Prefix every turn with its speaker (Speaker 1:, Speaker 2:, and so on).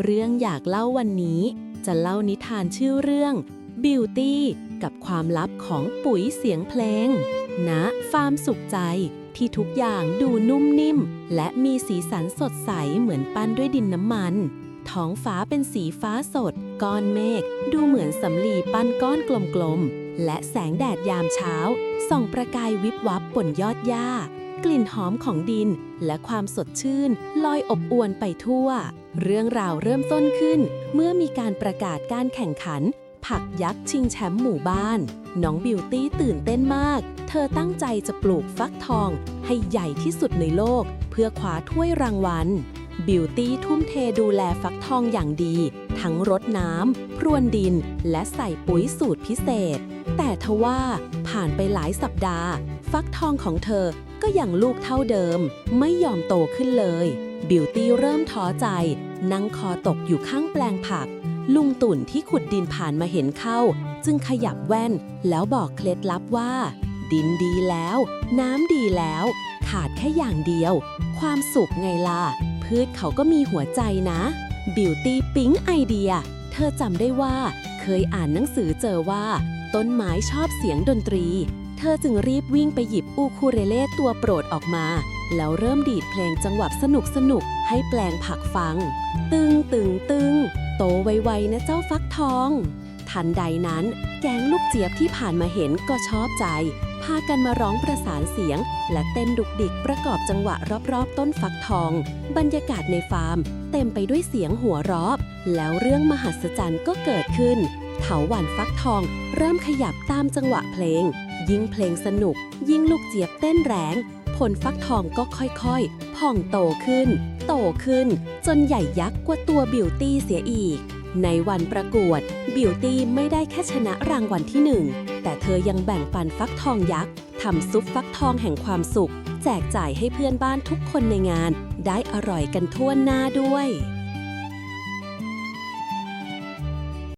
Speaker 1: เรื่องอยากเล่าวันนี้ จะเล่านิทานชื่อเรื่อง Beauty กับความลับของปุ๋ยเสียงเพลงณฟาร์มสุขใจที่ทุกอย่างดูนุ่มนิ่ม และมีสีสันสดใสเหมือนปั้นด้วยดินน้ำมัน ท้องฟ้าเป็นสีฟ้าสด ก้อนเมฆดูเหมือนสำลีปั้นก้อนกลมๆ และแสงแดดยามเช้า ส่องประกายวิบวับบนยอดหญ้า กลิ่นหอมของดินและความสดชื่น ลอยอบอวนไปทั่ว เรื่องราวเริ่มต้นขึ้น เมื่อมีการประกาศการแข่งขัน ผักยักษ์ชิงแชมป์หมู่บ้าน น้องบิวตี้ตื่นเต้นมาก เธอตั้งใจจะปลูกฟักทอง ให้ใหญ่ที่สุดในโลก เพื่อคว้าถ้วยรางวัลบิวตี้ทุ่มเทดูแลฟักทองอย่างดี ทั้งรดน้ำ พรวนดิน และใส่ปุ๋ยสูตรพิเศษ แต่ทว่าผ่านไปหลายสัปดาห์ ฟักทองของเธอก็ยังลูกเท่าเดิม ไม่ยอมโตขึ้นเลย บิวตี้เริ่มท้อใจ นั่งคอตกอยู่ข้างแปลงผัก ลุงตุ่นที่ขุดดินผ่านมาเห็นเข้า จึงขยับแว่นแล้วบอกเคล็ดลับว่า ดินดีแล้ว น้ำดีแล้ว ขาดแค่อย่างเดียว ความสุขไงล่ะพืชเขาก็มีหัวใจนะบิวตี้ปิ๊งไอเดีย เธอจำได้ว่า เคยอ่านหนังสือเจอว่า ต้นไม้ชอบเสียงดนตรี เธอจึงรีบวิ่งไปหยิบอูคูเรเล่ตัวโปรดออกมา แล้วเริ่มดีดเพลงจังหวะสนุกสนุกให้แปลงผักฟัง ตึงตึงตึงโตไวๆนะเจ้าฟักทอง ทันใดนั้น แก๊งลูกเจี๊ยบที่ผ่านมาเห็นก็ชอบใจ พากันมาร้องประสานเสียง และเต้นดุกดิกประกอบจังหวะรอบๆ ต้นฟักทอง บรรยากาศในฟาร์ม เต็มไปด้วยเสียงหัวรอบ แล้วเรื่องมหัศจรรย์ก็เกิดขึ้น เถาวันฟักทอง เริ่มขยับตามจังหวะเพลง ยิ่งเพลงสนุก ยิ่งลูกเจี๊ยบเต้นแรงผลฟักทองก็ค่อยๆพ่องโตขึ้น โตขึ้น จนใหญ่ยักษ์กว่าตัวบิวตี้เสียอีก ในวันประกวด บิวตี้ไม่ได้แค่ชนะรางวัลที่หนึ่งแต่เธอยังแบ่งปันฟักทองยักษ์ทำซุปฟักทองแห่งความสุข แจกจ่ายให้เพื่อนบ้านทุกคนในงาน ได้อร่อยกันทั่วหน้าด้วย